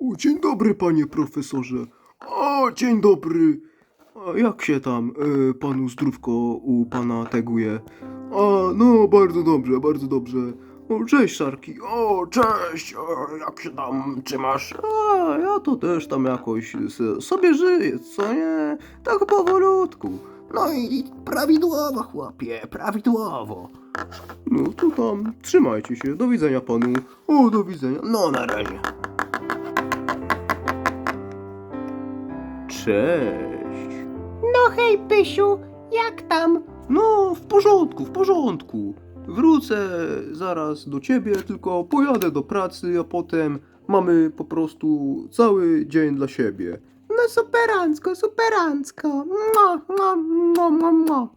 O, dzień dobry, panie profesorze. O, dzień dobry. A jak się tam e, panu zdrówko u pana teguje? A, no, bardzo dobrze, bardzo dobrze. O, cześć, Szarki. O, cześć. Jak się tam trzymasz? A, ja to też tam jakoś sobie żyję, co nie? Tak powolutku. No i prawidłowo, chłopie, prawidłowo. No to tam, trzymajcie się. Do widzenia panu. O, do widzenia. No, na razie. Cześć. No hej, Pysiu, jak tam? No, w porządku, w porządku. Wrócę zaraz do ciebie, tylko pojadę do pracy, a potem mamy po prostu cały dzień dla siebie. No superancko, superancko. Mua, mua, mua, mua, mua.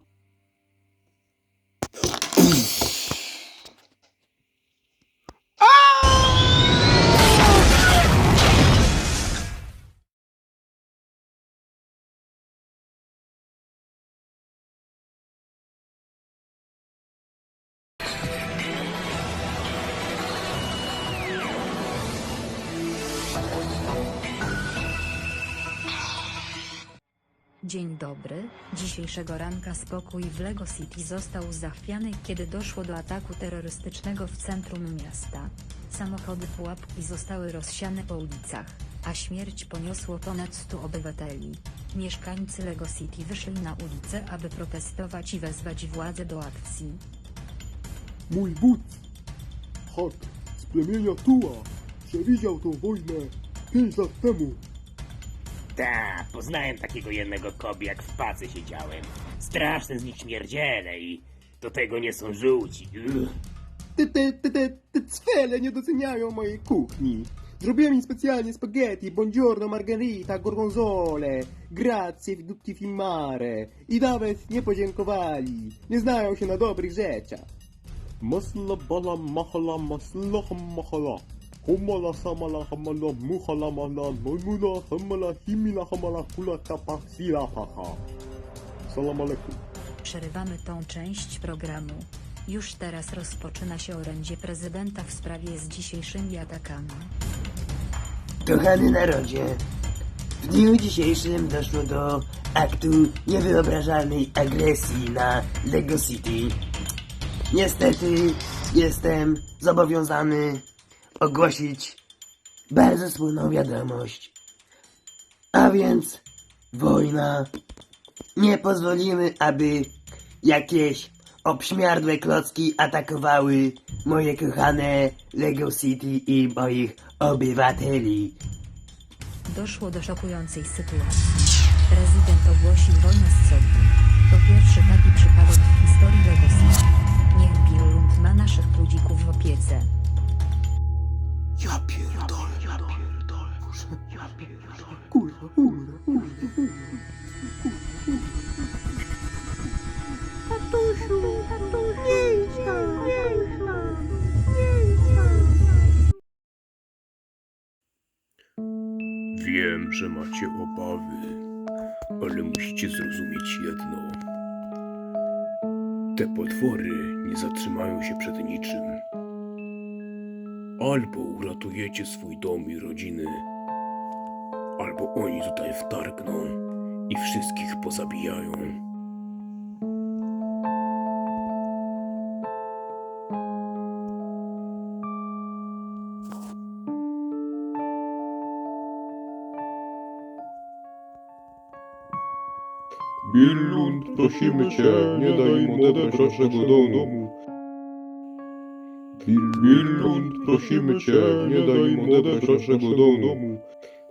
Dzień dobry, dzisiejszego ranka spokój w Lego City został zachwiany kiedy doszło do ataku terrorystycznego w centrum miasta. Samochody pułapki zostały rozsiane po ulicach, a śmierć poniosło ponad 100 obywateli. Mieszkańcy Lego City wyszli na ulicę aby protestować i wezwać władze do akcji. Mój wódz, Hak z plemienia Tua, przewidział tą wojnę 5 lat temu. Ta, poznałem takiego jednego kobi, jak w pacy siedziałem. Straszne z nich śmierdziele i do tego nie są żółci. Te, te, te, te, te cwele nie doceniają mojej kuchni. Zrobiłem im specjalnie spaghetti, buongiorno, margherita, gorgonzole, grazie, tutti filmare. I nawet nie podziękowali. Nie znają się na dobrych rzeczach. Masla bala mahala masla mahala. Humala samala hamala muhala mala maimuna hamala himila hamala kula tapa sila haha. Salam alaikum. Przerywamy tą część programu. Już teraz rozpoczyna się orędzie prezydenta w sprawie z dzisiejszymi atakami. Kochany narodzie, w dniu dzisiejszym doszło do aktu niewyobrażalnej agresji na Lego City. Niestety jestem zobowiązany ogłosić bardzo smutną wiadomość. A więc wojna. Nie pozwolimy, aby jakieś obśmiardłe klocki atakowały moje kochane Lego City i moich obywateli. Doszło do szokującej sytuacji. Prezydent ogłosił wojnę z sobie. To pierwszy taki przypadek w historii Lego City. Niech Billund ma naszych ludzików w opiece. Ja pierdolę, ja pierdolę, ja pierdolę. Kurwa, umrę, umrę, Tatusiu, tatusiu, nie idź tam, nie idź tam, nie idź tam. Wiem, że macie obawy, ale musicie zrozumieć jedno. Te potwory nie zatrzymają się przed niczym. Albo uratujecie swój dom i rodziny, albo oni tutaj wtargną i wszystkich pozabijają. Billund, prosimy Cię, nie daj im odebrać naszego domu. Billund, prosimy Cię, nie daj im odebrać naszego domu.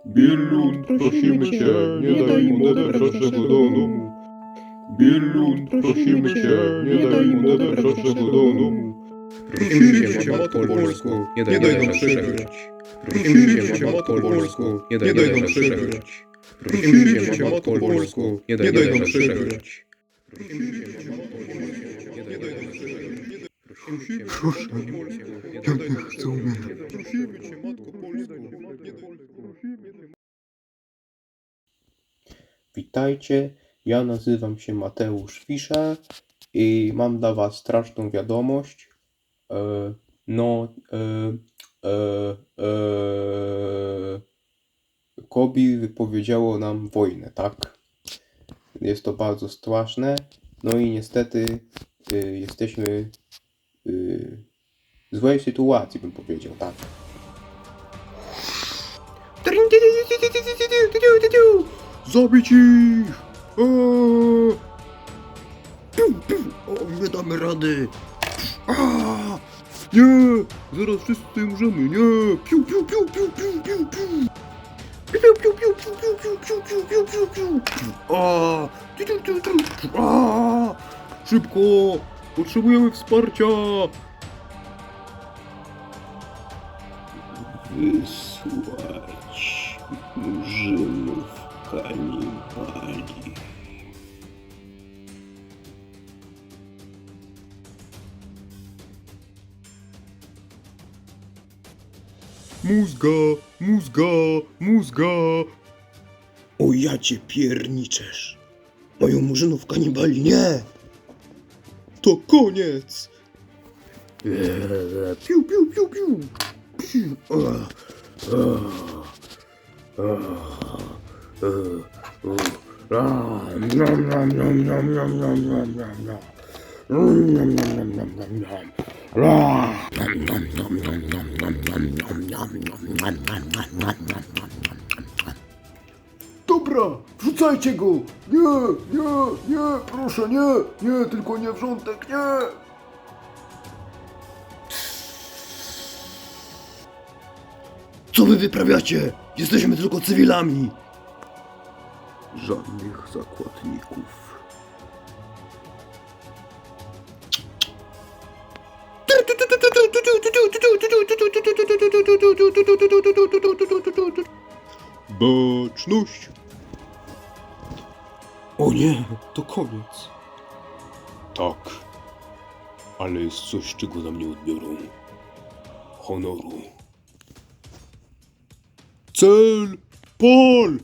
Billund, prosimy Cię, nie daj im odebrać naszego domu. Billund, prosimy Cię, nie daj im odebrać naszego domu. Prosimy Cię, Matko Polską, nie daj nam przegrać. Prosimy Cię, Matko Polską, nie daj nam przegrać. Prosimy Cię, Matko Polską, nie daj nam przegrać. Proszę, ja nie chcę umierać. Prosimy Cię, Matko Polską, nie daj Witajcie, ja nazywam się Mateusz Fischer i mam dla was straszną wiadomość. E, no, e, e, e, Kobi wypowiedziało nam wojnę, tak? Jest to bardzo straszne. No i niestety y, jesteśmy złej sytuacji, bym powiedział, tak. Zabić ich! Eee! O, nie damy rady! Nie! Zaraz wszyscy umrzemy, nie! Piu, piu, piu, piu, piu, piu, piu! Szybko! Potrzebujemy wsparcia! Wysłać murzynów kanibali. Mózga! Mózga! Mózga! O ja cię pierniczesz. Moją murzynów kanibali nie. To koniec! Piu, piu, piu, piu! Dobra, wrzucajcie go! Nie, nie, nie, proszę, nie, nie, tylko nie wrzątek, nie! Co wy wyprawiacie? Jesteśmy tylko cywilami. Żadnych zakładników. Baczność! O nie, to koniec. Tak. Ale jest coś, czego nam nie odbiorą. Honoru. Cel! Pol!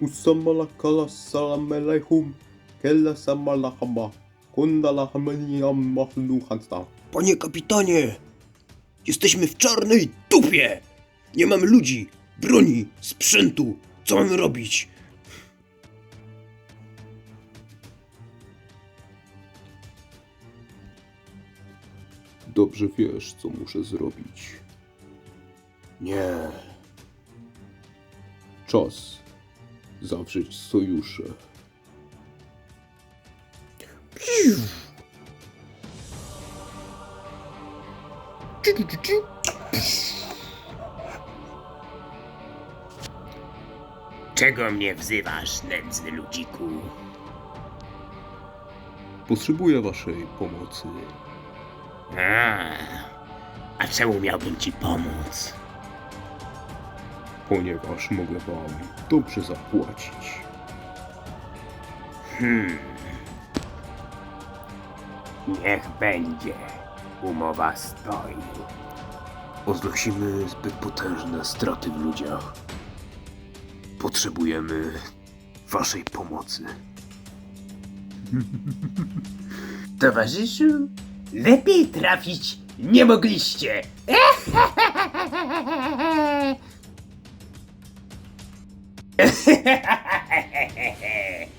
Usamalakala salamelehum, kella samalahama, kundalahamaniyam mahluhansta. Panie kapitanie! Jesteśmy w czarnej dupie! Nie mamy ludzi, broni, sprzętu. Co mamy robić? Dobrze wiesz, co muszę zrobić. Nie. Czas zawrzeć sojusze. Czego mnie wzywasz, nędzny ludziku? Potrzebuję waszej pomocy. A, a czemu miałbym ci pomóc? ponieważ mogę wam dobrze zapłacić. Hmm. Niech będzie. Umowa stoi. Odnosimy zbyt potężne straty w ludziach. Potrzebujemy waszej pomocy. Towarzyszu, lepiej trafić nie mogliście.